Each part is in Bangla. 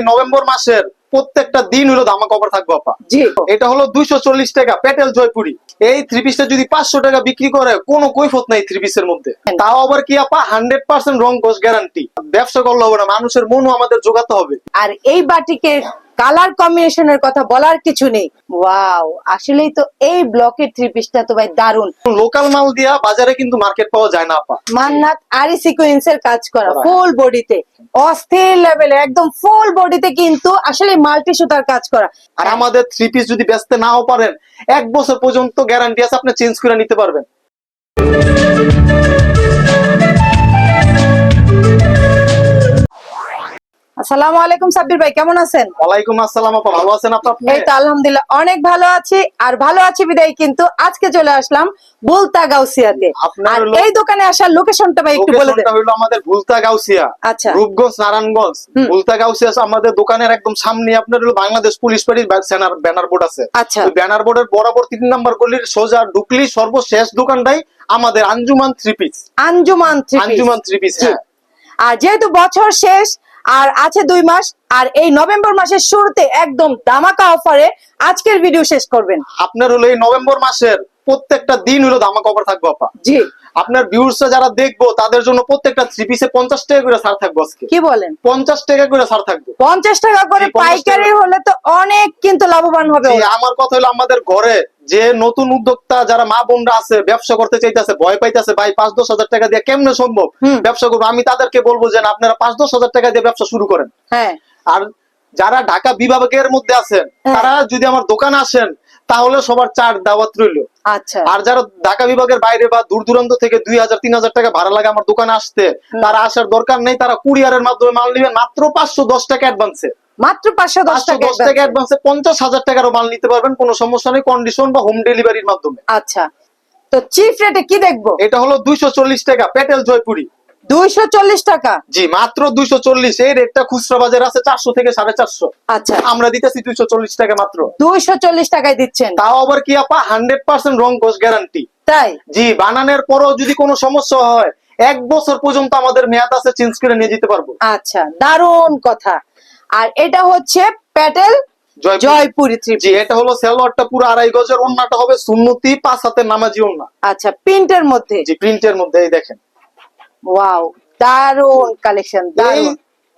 এই নভেম্বর মাসের প্রত্যেকটা দিন হলো ধামাকা অফার থাকবে আপা। জি। এটা হলো দুইশো চল্লিশ টাকা পেটেল জয়পুরি। এই থ্রি পিসটা যদি পাঁচশো টাকা বিক্রি করে কোনো কৈফত নাই থ্রি পিসের মধ্যে। তাও আবার কি আপা হান্ড্রেড পার্সেন্ট রং কোষ গ্যারান্টি ব্যবসা করলে হবে না মানুষের মনও আমাদের জোগাতে হবে। আর এই বাটিকের কালার কম্বিনেশনের কথা বলার কিছু নেই। ওয়াও আসলেই তো এই ব্লকের থ্রি পিসটা তো ভাই দারুণ লোকাল মাল দিয়া বাজারে কিন্তু মার্কেট পাওয়া যায় না আপা। মান্নাত আরি সিকোয়েন্সের কাজ করা করা। ফুল বডিতে অস্থির লেভেলে একদম ফুল বডিতে কিন্তু আসলে মাল্টি সুতার কাজ করা। আর আমাদের থ্রি পিস যদি বেচতে নাও পারেন এক বছর পর্যন্ত গ্যারান্টি আছে আপনি চেঞ্জ করে নিতে পারবেন। আসসালামু আলাইকুম সাব্বির ভাই কেমন আছেন? ওয়ালাইকুম আসসালাম আপা ভালো আছেন আপনি? এই তো আলহামদুলিল্লাহ অনেক ভালো আছি আর ভালো আছি বিদায় কিন্তু আজকে চলে আসলাম বুলতা গাউসিয়াতে। আর এই দোকানে আসার লোকেশনটা ভাই একটু বলে দেন। লোকেশনটা হলো আমাদের ভুলতা গাউসিয়া আচ্ছা। রূপগঞ্জ নারায়ণগঞ্জ। ভুলতা গাউসিয়া আমাদের দোকানের একদম সামনে আপনার হলো বাংলাদেশ পুলিশ পাড়ির ব্যানার বোর্ড আছে। আচ্ছা। ব্যানার বোর্ডের বরাবর তিন নাম্বার গলির সোজা ঢুকলি সর্বশেষ দোকানটাই আমাদের Anjuman three piece Anjuman three Anjuman three piece হ্যাঁ। আর যেহেতু বছর শেষ আর আছে দুই মাস, আর এই নভেম্বর মাসের শুরুতে একদম দামাকা অফারে আজকের ভিডিও শেষ করবেন। আপনার হলো এই নভেম্বর মাসের প্রত্যেকটা দিন হলো ধামাকা অফার থাকবে আপা। জি। আপনার ভিউর্সরা যারা দেখব তাদের জন্য প্রত্যেকটা থ্রি পিসে পঞ্চাশ টাকা করে ছাড় থাকব আজকে। কি বলেন? পঞ্চাশ টাকা করে ছাড় থাকবে। পঞ্চাশ টাকা করে পাইকারি হলে তো অনেক কিন্তু লাভবান হবে আমার কথা হলো আমাদের ঘরে যে নতুন উদ্যোক্তা যারা মা বোনরা আছে ব্যবসা করতে চাইতেছে ভয় পাইতেছে ভাই পাঁচ দশ হাজার টাকা দিয়ে কেমনে সম্ভব ব্যবসা করব? আমি তাদেরকে বলব যে আপনারা পাঁচ দশ হাজার টাকা দিয়ে ব্যবসা শুরু করেন। হ্যাঁ। আর যারা ঢাকা বিভাগের মধ্যে আছেন হ্যাঁ। তারা যদি আমার দোকান আসেন তাহলে সবার চার দাওয়াত রইল। আচ্ছা। আর যারা ঢাকা বিভাগের বাইরে বা দূর দূরান্ত থেকে দুই হাজার তিন হাজার টাকা ভাড়া লাগে আমার দোকানে আসতে তারা আসার দরকার নেই তারা কুরিয়ারের মাধ্যমে মাল নিবেন মাত্র পাঁচশো দশ টাকা অ্যাডভান্সে মাত্র পাঁচশো দশ টাকা দশ টাকা অ্যাডভান্সে পঞ্চাশ হাজার টাকারও মাল নিতে পারবেন কোনো সমস্যা নেই কন্ডিশন বা হোম ডেলিভারির মাধ্যমে। আচ্ছা। তো চিফ রেটে কি দেখব? এটা হলো দুইশো চল্লিশ টাকা পেটেল জয়পুরি। দুইশো চল্লিশ টাকা? জি মাত্র দুইশো চল্লিশ। এই রেটটা খুচরা বাজার আছে চারশো থেকে সাড়ে চারশো। আচ্ছা। আমরা দিতেছি দুইশো চল্লিশ টাকা মাত্র। দুইশো চল্লিশ টাকায় দিচ্ছেন। তাও আবার কি আপা? হান্ড্রেড পার্সেন্ট রং কোষ গ্যারান্টি। তাই? জি বানানোর পরও যদি কোনো সমস্যা হয় এক বছর পর্যন্ত আমাদের মেয়াদ আছে চেঞ্জ করে নিয়ে যেতে পারব। আচ্ছা দারুণ কথা। আর এটা হচ্ছে প্যাটেল জয়পুর। জি এটা হলো সেলোয়ারটা পুরো আড়াই গজের ওন্নাটা হবে সুন্নতি পাঁচ নামাজি ওন্না আচ্ছা প্রিন্টের মধ্যে। জি প্রিন্টের মধ্যে এই দেখেন। ওয়াও দারুণ কালেকশন দারুণ।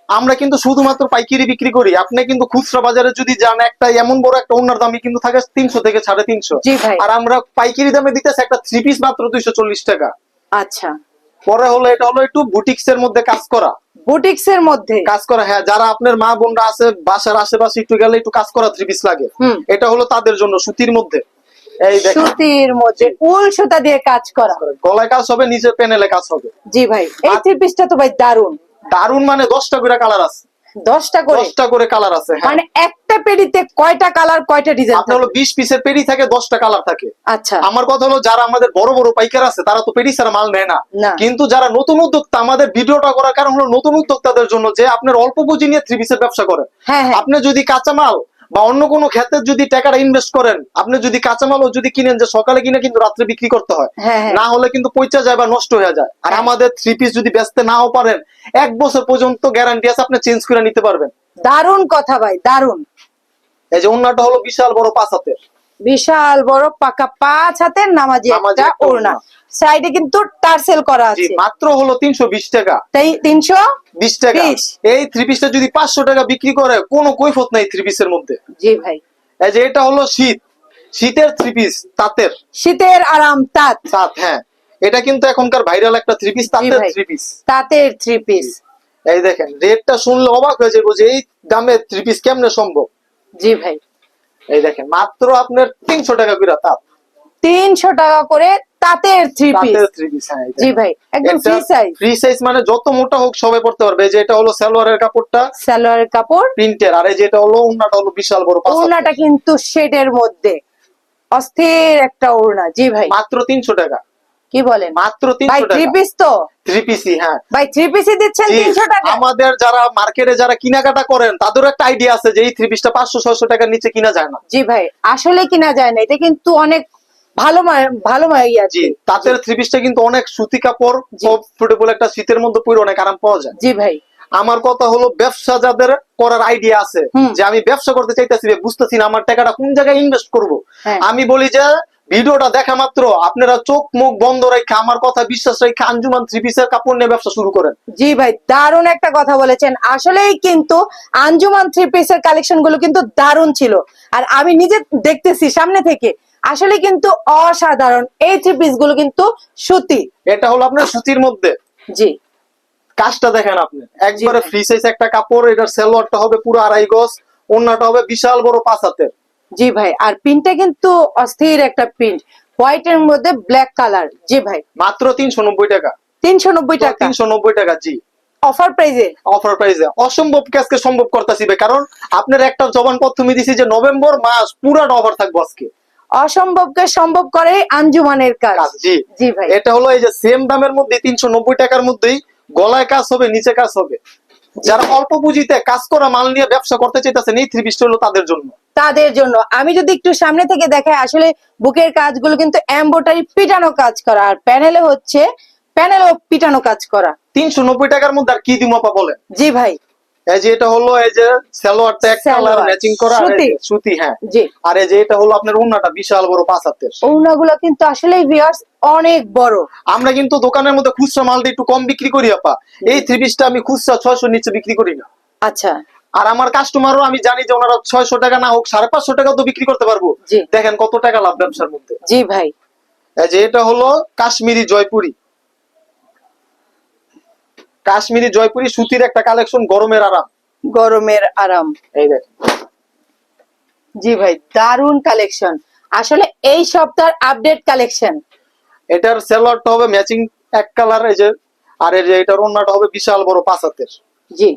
আমরা কিন্তু শুধুমাত্র পাইকারি বিক্রি করি। আপনি কিন্তু খুচরা বাজারে যদি যান একটা এমন বড় একটা ওনার দামই কিন্তু থাকে তিনশো থেকে সাড়ে তিনশো। জি ভাই। আর আমরা পাইকারি দামে দিতেছি একটা থ্রি পিস মাত্র দুইশো চল্লিশ টাকা। আচ্ছা। পরে হলো এটা হলো একটু বুটিক্স এর মধ্যে কাজ করা। বুটিক্স এর মধ্যে? কাজ করা হ্যাঁ যারা আপনার মা বোনরা আছে বাসার আশেপাশে একটু গেলে একটু কাজ করা থ্রি পিস লাগে। এটা হলো তাদের জন্য সুতির মধ্যে। সুতির মধ্যে উল সুতা দিয়ে কাজ করা। গলায় কাজ হবে নিচে প্যানেলে কাজ হবে। জি ভাই এই থ্রি পিসটা তো ভাই দারুণ। দারুণ মানে দশটা করে কালার আছে। দশটা করে? দশটা করে কালার আছে হ্যাঁ। মানে একটা পেডিতে কয়টা কালার কয়টা ডিজাইন আপনার হলো বিশ পিসের পেরি থাকে দশটা কালার থাকে। আচ্ছা। আমার কথা হলো যারা আমাদের বড় বড় পাইকার আছে তারা তো পেরি ছাড়া মাল নেয় না। কিন্তু যারা নতুন উদ্যোক্তা আমাদের ভিডিওটা করার কারণ হলো নতুন উদ্যোক্তাদের জন্য যে আপনার অল্প পুঁজি নিয়ে থ্রি পিসের ব্যবসা করেন হ্যাঁ হ্যাঁ। আপনি যদি কাঁচামাল বা অন্য কোনো ক্ষেত্রে যদি টাকাটা ইনভেস্ট করেন আপনি যদি কাঁচামালও যদি কিনেন যে সকালে কিনে কিন্তু রাত্রে বিক্রি করতে হয় হ্যাঁ হ্যাঁ। না হলে কিন্তু পৈচা যায় বা নষ্ট হয়ে যায়। আর হ্যাঁ। আমাদের থ্রি পিস যদি বেচতে নাও পারেন এক বছর পর্যন্ত গ্যারান্টি আছে আপনি চেঞ্জ করে নিতে পারবেন। দারুণ কথা ভাই দারুণ। এই যে অন্যটা হলো বিশাল বড় পাঁচ হাতের। বিশাল বড় পাকা পাঁচ হাতের নামাজি একটা ওড়না। সাইডে কিন্তু টার্সেল করা আছে। মাত্র হলো তিনশো বিশ টাকা। তাই তিনশো বিশ টাকা। এই থ্রি পিসটা যদি পাঁচশো টাকা বিক্রি করে কোনো কৈফত নাই থ্রি পিসের মধ্যে। জি ভাই। এই যে এটা হলো শীত। শীতের থ্রি পিস তাঁতের। শীতের আরাম তাঁত। তাঁত হ্যাঁ। এটা কিন্তু এখনকার ভাইরাল একটা থ্রি পিস তাঁতের থ্রি পিস তাঁতের থ্রি পিস এই দেখেন রেটটা শুনলে অবাক হয়ে যাব যে এই দামে থ্রি পিস কেমনে সম্ভব? জি ভাই। এই দেখেন মাত্র আপনার তিনশো টাকা করে তাপ তিনশো টাকা করে তাঁতের থ্রি পিস হ্যাঁ জি ভাই একদম ফ্রি সাইজ ফ্রি সাইজ মানে যত মোটা হোক সবাই পড়তে পারবে। এই যে এটা হলো সালোয়ারের কাপড়টা সালোয়ারের কাপড়। প্রিন্টের। আর এই যে হলো ওড়নাটা হলো বিশাল বড় ওড়নাটা কিন্তু শেডের মধ্যে। অস্থির একটা ওড়না জি ভাই। মাত্র তিনশো টাকা। কি বলেন? মাত্র ভাই তিনশো থ্রি পিস তো? থ্রি পিসি হ্যাঁ। ভাই থ্রি দিচ্ছেন জি, তিনশো টাকা? আমাদের যারা মার্কেটে যারা কেনাকাটা করেন তাদেরও একটা আইডিয়া আছে যে এই থ্রি পিসটা পাঁচশো ছয়শো টাকার নিচে কিনা যায় না। জি ভাই আসলে কিনা যায় না। এটা কিন্তু অনেক ভালো ভালো মাইয়া জি তাঁতের থ্রি পিসটা কিন্তু অনেক সুতি কাপড় কমফোর্টেবল একটা শীতের মধ্যে পরে অনেক আরাম পাওয়া যায়। জি ভাই। আমার কথা হলো ব্যবসা যাদের করার আইডিয়া আছে যে আমি ব্যবসা করতে চাইতেছি বুঝতেছি না আমার টাকাটা কোন জায়গায় ইনভেস্ট করব। হ্যাঁ। আমি বলি যে ভিডিওটা দেখা মাত্র। আপনারা চোখ মুখ বন্ধ রেখে আমার কথা বিশ্বাস রেখে আঞ্জুমান থ্রি পিসের কাপড় নিয়ে ব্যবসা শুরু করেন। জি ভাই দারুণ একটা কথা বলেছেন। আসলেই কিন্তু আঞ্জুমান থ্রি পিসের কালেকশনগুলো কিন্তু দারুণ ছিল। আর আমি নিজে দেখতেছি সামনে থেকে। আসলে কিন্তু অসাধারণ এই থ্রি পিসগুলো কিন্তু সুতি। এটা হলো আপনার সুতির মধ্যে। জি। কাজটা দেখেন আপনি। একবারে। ফ্রি সাইজ একটা কাপড় এটার সেলোয়ারটা হবে পুরো আড়াই গজ অন্যটা হবে বিশাল বড় পাঁচ হাতের। জি ভাই আর প্রিন্টটা কিন্তু অস্থির একটা প্রিন্ট হোয়াইট এর মধ্যে ব্ল্যাক কালার জি ভাই। মাত্র তিনশো নব্বই টাকা। তিনশো নব্বই টাকা। তিনশো নব্বই টাকা জি। অফার প্রাইজে অফার প্রাইসে অসম্ভব সম্ভব করতেছি কারণ আপনার একটা জবান তুমি দিছি যে নভেম্বর মাস পুরাটা অফার থাকব আজকে। অসম্ভবকে সম্ভব করে আঞ্জুমানের কাজ। কাজ জি। জি ভাই। এটা হলো এই যে সেম দামের মধ্যে তিনশো নব্বই টাকার মধ্যেই গলায় কাজ হবে নিচে কাজ হবে। যারা অল্প পুঁজিতে কাজ করা মাল নিয়ে ব্যবসা করতে চাইতেছেন এই থ্রি পিসটা হলো তাদের জন্য। তাদের জন্য। আমি যদি একটু সামনে থেকে দেখাই আসলে বুকের কাজগুলো কিন্তু এম্বোটারি পিটানো কাজ করা। আর প্যানেলে হচ্ছে প্যানেলও পিটানো কাজ করা। তিনশো নব্বই টাকার মধ্যে আর কি দিমো আপা বলেন? জি ভাই। এই যে এটা হলো এই যে সালোয়ারটা এক কালার সালোয়ার, ম্যাচিং করা সুতি। হ্যাঁ। জি। আর এই যে এটা হলো আপনার বিশাল বড় পাঁচ হাতের। ওড়নাগুলো কিন্তু আসলে ভিউয়ার্স অনেক বড়। আমরা কিন্তু দোকানের মধ্যে খুচরা মালটা একটু কম বিক্রি করি আপা। এই থ্রি পিসটা আমি খুচরা ছয়শো নিচে বিক্রি করি না। আচ্ছা। আর আমার কাস্টমারও আমি জানি যে ওনারা ছয়শো টাকা না হোক সাড়ে পাঁচশো টাকা তো বিক্রি করতে পারব। দেখেন কত টাকা লাভ ব্যবসার মধ্যে। জি ভাই। এই যে এটা হলো কাশ্মীরি জয়পুরি। কাশ্মীরি জয়পুরি সুতির একটা কালেকশন গরমের আরাম। গরমের আরাম। এই দেখ জি ভাই দারুণ কালেকশন আসলে এই সপ্তাহের আপডেট কালেকশন এটার সেলোয়ারটা হবে ম্যাচিং এক কালার এই যে আর এই যে এটার ওন্নাটা হবে বিশাল বড় পাঁচ হাতের। জি।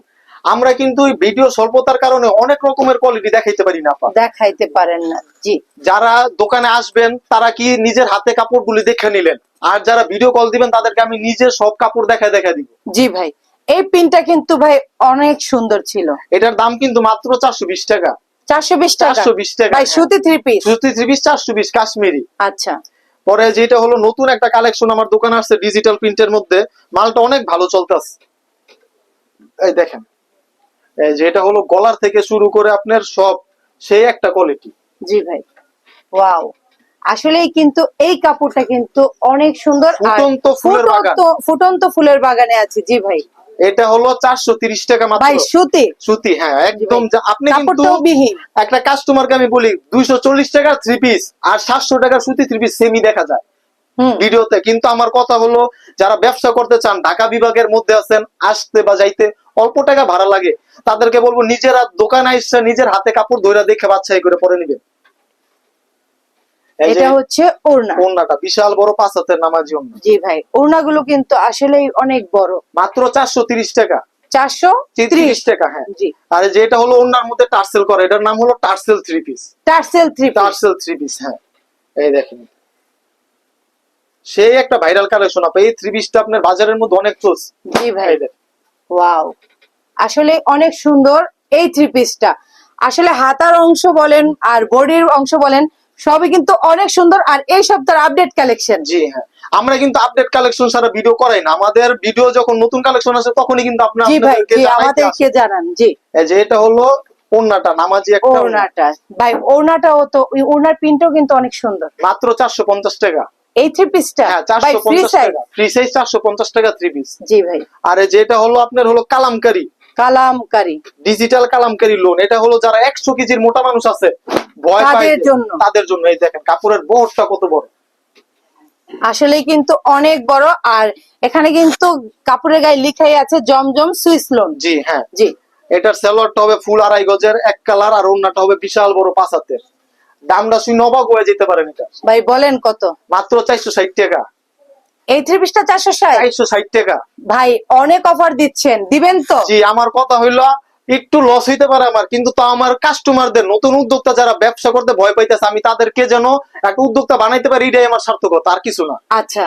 আমরা কিন্তু ভিডিও স্বল্পতার কারণে অনেক রকমের কোয়ালিটি দেখাইতে পারি না দেখাইতে পারেন না জি। যারা দোকানে আসবেন তারা কি নিজের হাতে কাপড়গুলি দেখে নিলেন? আর যারা ভিডিও কল দিবেন তাদেরকে আমি নিজে সব কাপড় দেখা দেখা দিব। জি ভাই এই পিনটা কিন্তু ভাই অনেক সুন্দর ছিল। এটার দাম কিন্তু মাত্র চারশো বিশ টাকা। চারশো বিশ টাকা? 420 টাকা, ভাই। সুতি থ্রি পিস সুতি থ্রি পিস চারশো বিশ কাশ্মীরি। আচ্ছা। পরে যেটা হলো নতুন একটা কালেকশন আমার দোকানে আসছে ডিজিটাল প্রিন্টের মধ্যে। মালটা অনেক ভালো চলতেছে। এই দেখেন। যেটা হলো গলার থেকে শুরু করে আপনার সব সেই একটা কোয়ালিটি জি ভাই। ওয়াও। আসলেই কিন্তু এই কাপড়টা কিন্তু অনেক সুন্দর ফুটন্ত ফুলের বাগান। ফুটন্ত ফুলের বাগানে আছে জি ভাই। এটা হলো চারশো তিরিশ টাকা মাত্র। ভাই সুতি। সুতি হ্যাঁ একদম আপনি কিন্তু একটা কাস্টমারকে আমি বলি দুইশো চল্লিশ টাকার থ্রি পিস আর সাতশো টাকার সুতি থ্রি পিস সেমি দেখা যায়। ভিডিওতে। কিন্তু আমার কথা হলো যারা ব্যবসা করতে চান ঢাকা বিভাগের মধ্যে আছেন আসতে বা যাইতে অল্প টাকা ভাড়া লাগে তাদেরকে বলব নিজেরা দোকানে এসে নিজের হাতে কাপড় ধরে দেখে বাচ্চাই করে পরে নিবেন। এটা হচ্ছে ওড়না। ওড়নাটা বিশাল বড় পাঁচ হাতের নামাজি ওড়না। জি ভাই ওড়নাগুলো কিন্তু আসলেই অনেক বড়। মাত্র চারশো তিরিশ টাকা। টাকা হ্যাঁ। জি। আর যেটা হলো ওড়নার মধ্যে টার্সেল করে এটার নাম হলো টার্সেল থ্রি পিস। টার্সেল থ্রি টার্সেল থ্রি পিস হ্যাঁ। এই দেখেন। সেই একটা ভাইরাল কালেকশন আপনি এই থ্রি পিসটা আপনার বাজারের মধ্যে অনেক চলছে জি ভাই। এই ওয়াও আসলে অনেক সুন্দর এই থ্রি পিসটা আসলে হাতার অংশ বলেন আর বডির অংশ বলেন সবই কিন্তু অনেক সুন্দর আর এই সপ্তাহের আপডেট কালেকশন জি হ্যাঁ। আমরা কিন্তু আপডেট কালেকশন সারা ভিডিও করাই না। আমাদের ভিডিও যখন নতুন কালেকশন আসে তখনই কিন্তু আপনার জি ভাই জি আমাদেরকে জানান জি। যে এটা হলো ওন্নাটা নামাজি একটা ওড়না। ওড়নাটা। ভাই ওড়নাটাও তো ওড়নার প্রিন্টও কিন্তু অনেক সুন্দর। মাত্র চারশো পঞ্চাশ টাকা। এই থ্রি পিসটা ফ্রি সাইজ ফ্রি সাইজ চারশো পঞ্চাশ টাকা থ্রি পিস জি ভাই। আর এই যে হলো আপনার হলো কালামকারি। কালামকারি। ডিজিটাল কালামকারি লোন এটা হলো যারা একশো কেজির মোটা মানুষ আছে ভয় পায় তাদের জন্য। এই দেখেন কাপড়ের বহরটা কত বড়। আসলে কিন্তু অনেক বড়। আর এখানে কিন্তু কাপড়ের গায়ে লিখাই আছে জমজম সুইস লোন জি হ্যাঁ। জি। এটার সেলোয়ারটা হবে ফুল আড়াই গজের এক কালার আর ওড়নাটা হবে বিশাল বড় পাঁচ হাতের। দামটা শুনে অবাক হয়ে যেতে পারেন এটা। ভাই বলেন কত? মাত্র চারশো ষাট টাকা। এই চারশো ষাট? চারশো ষাট টাকা। ভাই অনেক অফার দিচ্ছেন। দিবেন তো? জি আমার কথা হইল একটু লস হইতে পারে আমার কিন্তু তা আমার কাস্টমারদের নতুন উদ্যোক্তা যারা ব্যবসা করতে ভয় পাইতেছে আমি তাদেরকে যেন একটা উদ্যোক্তা বানাইতে পারি এটাই আমার সার্থকতা আর কিছু না। আচ্ছা।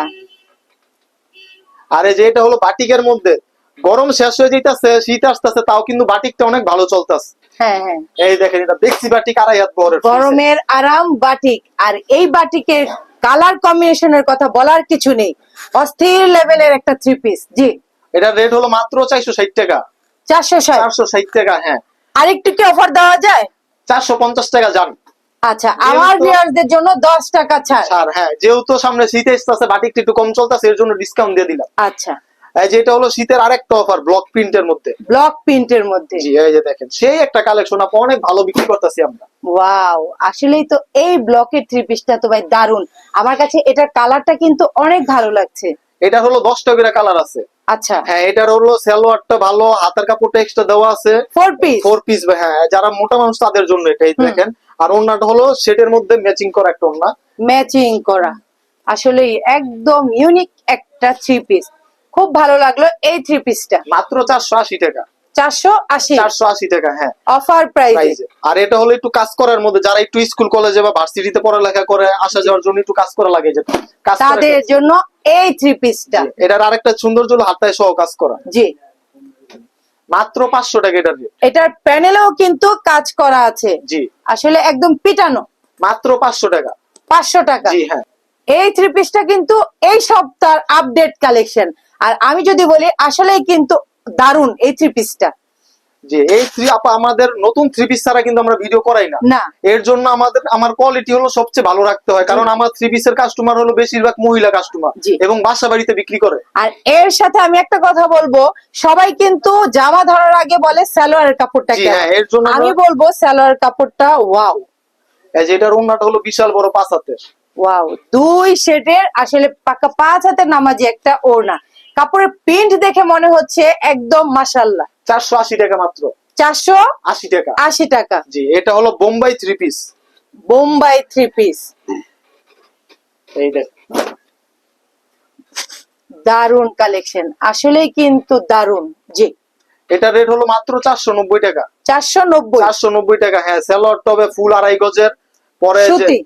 আরে যে এটা হলো বাটিকের মধ্যে গরম শেষ হয়ে যাইতেছে শীত আসতেছে তাও কিন্তু বাটিকটা অনেক ভালো চলতেছে। হ্যাঁ হ্যাঁ। এই দেখেন এটা দেখছি বাটিক আড়াই হাত বহরের গরমের আরাম বাটিক। আর এই বাটিকের কালার কম্বিনেশনের কথা বলার কিছু নেই। অস্থির লেভেলের একটা থ্রি পিস জি। এটা রেট হলো মাত্র চারশো ষাট টাকা। চারশো ষাট। চারশো ষাট টাকা হ্যাঁ। আরেকটু কি অফার দেওয়া যায়? চারশো পঞ্চাশ টাকা যান। আচ্ছা আমার ভিউয়ারদের জন্য দশ টাকা ছাড়। ছাড় হ্যাঁ যেহেতু সামনে শীত আসতেছে বাটিকটা একটু কম চলতেছে এর জন্য ডিসকাউন্ট দিয়ে দিলাম। আচ্ছা। এই যে এটা হলো শীতের আরেকটা অফার ব্লক প্রিন্টের মধ্যে। ব্লক প্রিন্টের মধ্যে। জি এই যে দেখেন সেই একটা কালেকশন আপু অনেক ভালো বিক্রি করতেছি আমরা। ওয়াও আসলেই তো এই ব্লকের থ্রি পিসটা তো ভাই দারুণ আমার কাছে এটার কালারটা কিন্তু অনেক ভালো লাগছে। এটা হলো দশটা করে কালার আছে। আচ্ছা। হ্যাঁ এটার হলো সালোয়ারটা ভালো হাতের কাপড়টা এক্সট্রা দেওয়া আছে। ফোর পিস ফোর পিস হ্যাঁ যারা মোটা মানুষ তাদের জন্য এটাই দেখেন। আর ওন্নাটা হলো সেটের মধ্যে ম্যাচিং করা একটা ওন্না ম্যাচিং করা। আসলেই একদম ইউনিক একটা থ্রি পিস খুব ভালো লাগল এই থ্রি পিসটা মাত্র চারশো আশি টাকা। চারশো আশি? চারশো আশি টাকা হ্যাঁ। অফার প্রাইস আর এটা হলো একটু কাজ করার মধ্যে যারা একটু স্কুল কলেজে বা ভার্সিটিতে পড়ালেখা করে আসা যাওয়ার জন্য একটু কাজ করা লাগে তাদের জন্য এই থ্রি পিসটা এটার আরেকটা সৌন্দর্য হলো হাতায় সহ কাজ করা। জি। মাত্র পাঁচশো টাকা এটার এটার প্যানেলেও কিন্তু কাজ করা আছে। জি। আসলে একদম পিটানো। মাত্র পাঁচশো টাকা। পাঁচশো টাকা। জি হ্যাঁ। এই থ্রি পিসটা কিন্তু এই সপ্তাহের আপডেট কালেকশন আর আমি যদি বলি আসলেই কিন্তু দারুণ এই থ্রি পিসটা জি এই থ্রি আপা আমাদের নতুন থ্রি পিস ছাড়া কিন্তু আমরা ভিডিও করাই না। না। এর জন্য আমাদের আমার কোয়ালিটি হলো সবচেয়ে ভালো রাখতে হয়। কারণ আমার থ্রি পিসের কাস্টমার হলো বেশিরভাগ মহিলা কাস্টমার এবং বাসা বাড়িতে বিক্রি করে। আর এর সাথে আমি একটা কথা বলব সবাই কিন্তু জামা ধরার আগে বলে সালোয়ারের কাপড়টা। হ্যাঁ এর জন্য আমি বলব সালোয়ার কাপড়টা ওয়াও। এই যে এটার ওন্নাটা হলো বিশাল বড় পাঁচ হাতের। ওয়াও দুই সেটের আসলে পাকা পাঁচ হাতের নামাজি একটা ওড়না। কাপড়ের প্রিন্ট দেখে মনে হচ্ছে একদম মাসাল্লাহ চারশো আশি টাকা মাত্র। চারশো আশি টাকা। আশি টাকা। জি এটা হলো Bombay three piece Bombay three piece এই দেখ। দারুণ কালেকশন আসলেই কিন্তু দারুণ জি। এটা রেট হলো মাত্র চারশো নব্বই টাকা। চারশো নব্বই। চারশো নব্বই টাকা হ্যাঁ সালোয়ার টবে ফুল আড়াই গজের। পরে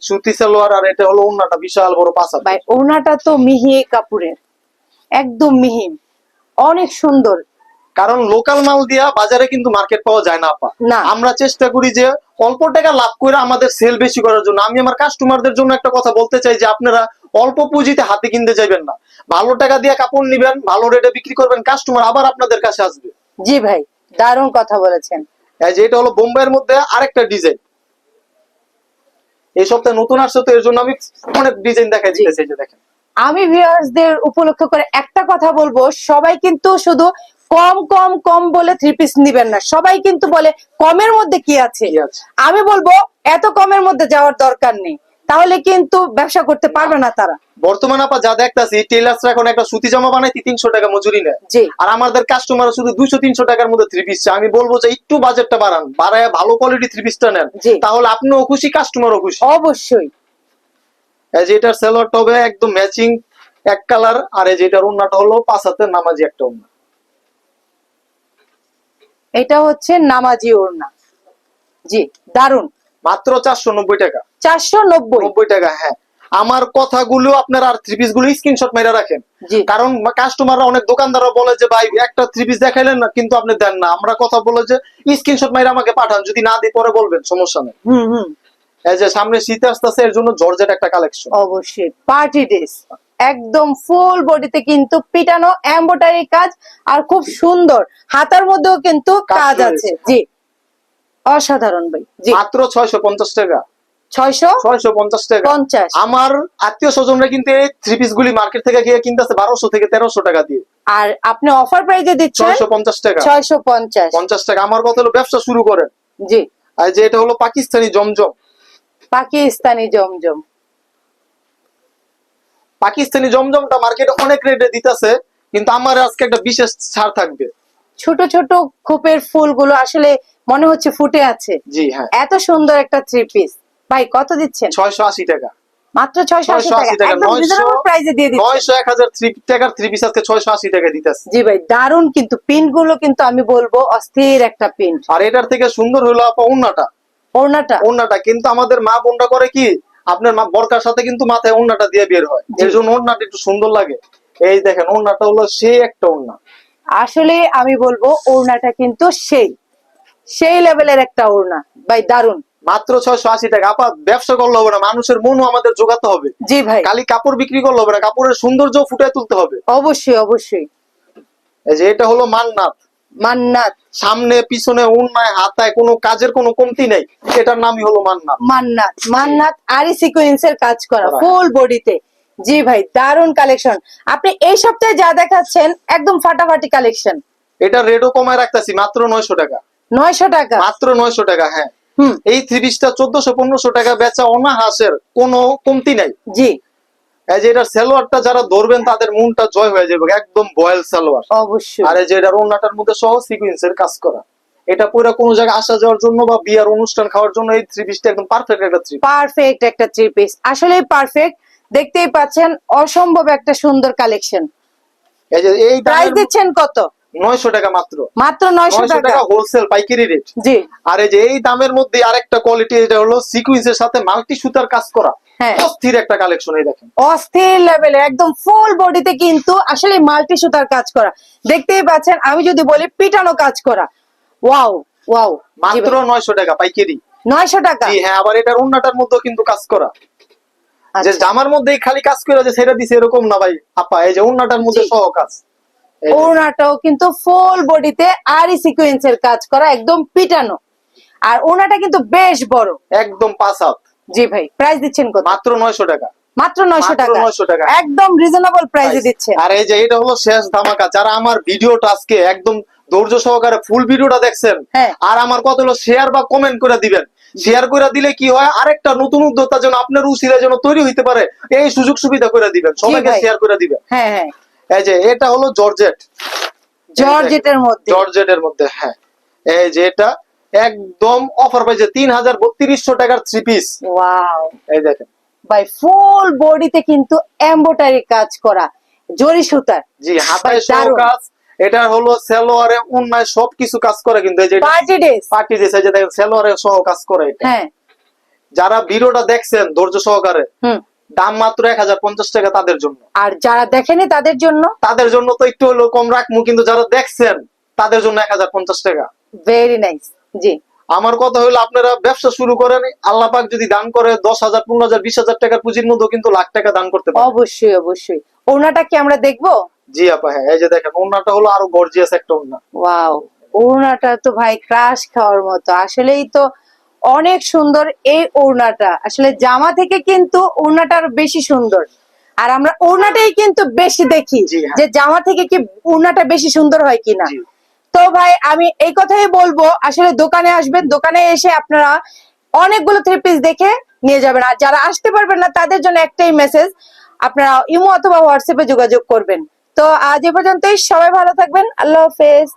সুতি। সালোয়ার আর এটা হলো ওন্নাটা বিশাল বড় পাঁচ ভাই ওনাটা তো মিহি কাপড়ের। একদম মিহি অনেক সুন্দর। কারণ লোকাল মাল দিয়া বাজারে কিন্তু মার্কেট পাওয়া যায় না আপা। না। আমরা চেষ্টা করি যে অল্প টাকা লাভ করে আমাদের সেল বেশি করার জন্য। আমি আমার কাস্টমারদের জন্য একটা কথা বলতে চাই যে আপনারা অল্প পুঁজিতে হাতে কিনতে যাবেন না। ভালো টাকা দিয়ে কাপড় নিবেন ভালো রেটে বিক্রি করবেন কাস্টমার আবার আপনাদের কাছে আসবে। জি ভাই দারুণ কথা বলেছেন। এই যে এটা হলো বোম্বাইয়ের মধ্যে আরেকটা ডিজাইন এই সপ্তাহে নতুন আসছে তো এর জন্য আমি অনেক ডিজাইন দেখাই দিতেছি এই যে দেখেন। আমি ভিউয়ার্সদের উপলক্ষ করে একটা কথা বলব সবাই কিন্তু শুধু কম কম কম বলে থ্রি পিস নিবেন না। সবাই কিন্তু বলে কমের মধ্যে কি আছে? আমি বলব এত কমের মধ্যে যাওয়ার দরকার নেই। তাহলে কিন্তু ব্যবসা করতে পারবে না তারা। বর্তমানে আপা যা দেখতাছি টেলার্সরা এখন একটা সুতি জামা বানাইতে তিনশো টাকা মজুরি নেয়। আর আমাদের কাস্টমার শুধু দুইশো তিনশো টাকার মধ্যে থ্রি পিস আমি বলব যে একটু বাজেটটা বাড়ান। বাড়ায় ভালো কোয়ালিটি থ্রি পিসটা নেন। তাহলে আপনিও খুশি কাস্টমারও খুশি। অবশ্যই। এই যে এটার একদম ম্যাচিং এক কালার আর এই যে এটার ওন্নাটা হলো পাঁচ হাতের নামাজি একটা ওন্না এটা হচ্ছে নামাজি ওড়না। জি দারুণ মাত্র চারশো নব্বই টাকা। চারশো নব্বই? নব্বই টাকা হ্যাঁ। আমার কথাগুলো আপনার আর থ্রি পিসগুলো স্ক্রিনশট মেরে রাখেন। জি। কারণ কাস্টমাররা অনেক দোকানদাররা বলে যে ভাই একটা থ্রি পিস দেখাইলেন না কিন্তু আপনি দেন না। আমরা কথা বলে যে স্ক্রিনশট মেরে আমাকে পাঠান যদি না দিই পরে বলবেন সমস্যা নেই। হুম হুম। এই যে সামনে শীত আসতেছে এর জন্য জর্জেট একটা কালেকশন অবশ্যই পার্টি ড্রেস একদম ফুল বডিতে কিন্তু পিটানো এমব্রয়ডারি কাজ আর খুব সুন্দর হাতার মধ্যেও কিন্তু কাজ আছে জি। অসাধারণ ভাই জি। মাত্র ছয়শো পঞ্চাশ টাকা। ছয়শো ছয়শো পঞ্চাশ টাকা। পঞ্চাশ। আমার আত্মীয় স্বজনরা কিন্তু এই থ্রি পিস গুলি মার্কেট থেকে গিয়ে কিনতেছে বারোশো থেকে তেরোশো টাকা দিয়ে। আর আপনি অফার প্রাইজে দিচ্ছেন ছয়শো পঞ্চাশ টাকা। ছয়শো পঞ্চাশ। পঞ্চাশ টাকা। আমার কথা হলো ব্যবসা শুরু করেন। জি। আর যে এটা হলো পাকিস্তানি জমজম। পাকিস্তানি জমজম। পাকিস্তানি জমজমটা মার্কেটে অনেক রেটে দিতেছে কিন্তু আমার আজকে একটা বিশেষ ছাড় থাকবে। ছোট ছোট খোপের ফুলগুলো আসলে মনে হচ্ছে ফুটে আছে। জি হ্যাঁ। এত সুন্দর একটা থ্রি পিস ভাই কত দিচ্ছেন? ছয়শো আশি টাকা। মাত্র ছয়শো আশি 680 টাকা একদম রিজনেবল প্রাইসে দিয়ে দিচ্ছেন। নয়শো এক হাজার থ্রি টাকার থ্রি পিস আজকে ছয়শো আশি টাকা দিতেছে। জি ভাই দারুণ কিন্তু। পিনগুলো কিন্তু আমি বলব অস্থির একটা পিন আর এটার থেকে সুন্দর হলো আপা উন্নাটা ওড়নাটা? ওন্নাটা কিন্তু আমাদের মা বোনটা করে কি? আপনার মা বরকার সাথে কিন্তু মাথায় ওন্নাটা দিয়ে বের হয়। এর জন্য ওন্নাটা একটু সুন্দর লাগে। এই দেখেন ওন্নাটা হলো সেই একটা ওন্না আসলে আমি বলব ওড়নাটা কিন্তু সেই। সেই লেভেলের একটা ওড়না। ভাই দারুণ মাত্র ছয়শো আশি টাকা। আপা ব্যবসা করলে হবে না। মানুষের মনও আমাদের জোগাতে হবে। জি ভাই। খালি কাপড় বিক্রি করলে হবে না। কাপড়ের সৌন্দর্য ফুটে তুলতে হবে। অবশ্যই অবশ্যই। এই যে এটা হলো মান্নাত। মান্নাত। সামনে পিছনে উন্নায় হাতায় কোনো কাজের কোনো কমতি নেই। এটার নামই হলো মান্না মান্নাত। মান্নাত আরি সিকোয়েন্সের কাজ করা। ফুল বডিতে জি ভাই দারুণ কালেকশন আপনি এই সপ্তাহে যা দেখাচ্ছেন একদম ফাটাফাটি কালেকশন এটা রেটও কমায় রাখতেছি মাত্র নয়শো টাকা। নয়শো টাকা? মাত্র নয়শো টাকা হ্যাঁ। হুম। এই থ্রি পিসটা চোদ্দশো পনেরোশো টাকা বেচা অনাহাসের কোনো কমতি নাই। জি। এই যে এটার সালোয়ারটা যারা ধরবেন তাদের মনটা জয় হয়ে যাবে একদম বয়েল সালোয়ার। অবশ্যই। আর এই যে এটার মধ্যে সহ সিকুয়েন্সের কাজ করা। এটা পুরো কোনো জায়গায় আসা যাওয়ার জন্য বা বিয়ার অনুষ্ঠান খাওয়ার জন্য এই থ্রি পিসটা একদম পারফেক্ট একটা থ্রি পারফেক্ট একটা থ্রি পিস আসলেই পারফেক্ট দেখতেই পাচ্ছেন অসম্ভব একটা সুন্দর কালেকশন এই যে এই প্রাইস দিচ্ছেন কত? নয়শো টাকা মাত্র। মাত্র নয়শো নয়শো টাকা। টাকা হোলসেল পাইকারি রেট জি। আর এই যে এই দামের মধ্যে আরেকটা কোয়ালিটি এটা হলো সিকুয়েন্সের সাথে মাল্টি সুতার কাজ করা। হ্যাঁ। অস্থির একটা কালেকশন এই দেখেন। অস্থির লেভেলে একদম ফুল বডিতে কিন্তু আসলে মাল্টি সুতার কাজ করা। দেখতেই পাচ্ছেন আমি যদি বলি পিটানো কাজ করা। ওয়াও ওয়াও মাত্র নয়শো টাকা পাইকারি। নয়শো টাকা। জি হ্যাঁ আবার এটার উন্নাটার মধ্যেও কিন্তু কাজ করা। যে আচ্ছা। জামার মধ্যেই খালি কাজ করে যে সেটা দিছে এরকম না ভাই আপা এই যে উন্নাটার মধ্যে। সহ কাজ। ওড়নাটাও কিন্তু ফুল বডিতে আরি সিকোয়েন্সের কাজ করা একদম পিটানো। আর ওড়নাটা কিন্তু বেশ বড়। একদম পাঁচ হাত। জি ভাই প্রাইস দিচ্ছেন কত? মাত্র নয়শো টাকা। মাত্র নয়শো মাত্র টাকা। 900 টাকা। একদম রিজনেবল প্রাইসে দিচ্ছে। আর এই যে এটা হলো শেষ ধামাকা। যারা আমার ভিডিওটা আজকে একদম ধৈর্য সহকারে ফুল ভিডিওটা দেখছেন হ্যাঁ। আর আমার কত হলো শেয়ার বা কমেন্ট করে দিবেন। শেয়ার করে দিলে কি হয়? আরেকটা নতুন উদ্যোক্তা যেন আপনার উচিরা যেন তৈরি হইতে পারে এই সুযোগ সুবিধা করে দিবেন। সবাইকে। শেয়ার করে দিবেন। হ্যাঁ হ্যাঁ। এই যে এটা হলো জর্জেট। জর্জেটের মধ্যে। জর্জেটের মধ্যে হ্যাঁ। এই যে এটা একদম অফার পাইছে তিন হাজার বত্রিশশো টাকার থ্রি পিস ওয়াও এই দেখেন। বাই ফুল বডিতে কিন্তু এমব্রয়ডারি কাজ করা জরি সুতার। জি হাতায় কাজ এটা হলো সেলোয়ারে উন্নয় সবকিছু কাজ করে কিন্তু এই যে পার্টি ড্রেস পার্টি দিয়েছে যে দেখেন সেলোয়ারে সহ কাজ করে এটা। হ্যাঁ। যারা ভিডিওটা দেখছেন ধৈর্য সহকারে হুম। দাম মাত্র এক হাজার পঞ্চাশ টাকা তাদের জন্য। আর যারা দেখেনি তাদের জন্য? তাদের জন্য তো একটু হলেও কম রাখব কিন্তু যারা দেখছেন তাদের জন্য এক হাজার পঞ্চাশ টাকা। ভেরি নাইস জি। আমার কথা হলো আপনারা ব্যবসা শুরু করেন আল্লাহ পাক যদি দান করে দশ হাজার পনেরো হাজার বিশ হাজার টাকার পুঁজির মধ্যেও কিন্তু লাখ টাকা দান করতে পারে অবশ্যই অবশ্যই। ওড়নাটা কি আমরা দেখব? জি আপা হ্যাঁ এই যে দেখেন ওনাটা হলো আরও গর্জিয়াস একটা ওনা ওয়াও ওড়নাটা তো ভাই ক্রাশ খাওয়ার মতো। আসলেই তো অনেক সুন্দর এই ওড়নাটা। আসলে জামা থেকে কিন্তু ওড়নাটা আরও বেশি সুন্দর। আর আমরা ওড়নাটাই কিন্তু বেশি দেখি হ্যাঁ। যে জামা থেকে কি ওড়নাটা বেশি সুন্দর হয় কিনা। তো ভাই আমি এই কথাই বলব আসলে দোকানে আসবেন দোকানে এসে আপনারা অনেকগুলো থ্রি পিস দেখে নিয়ে যাবেন। আর যারা আসতে পারবেন না তাদের জন্য একটাই মেসেজ আপনারা ইমো অথবা হোয়াটসঅ্যাপে যোগাযোগ করবেন। তো আজ এ পর্যন্তই সবাই ভালো থাকবেন আল্লাহ হাফেজ।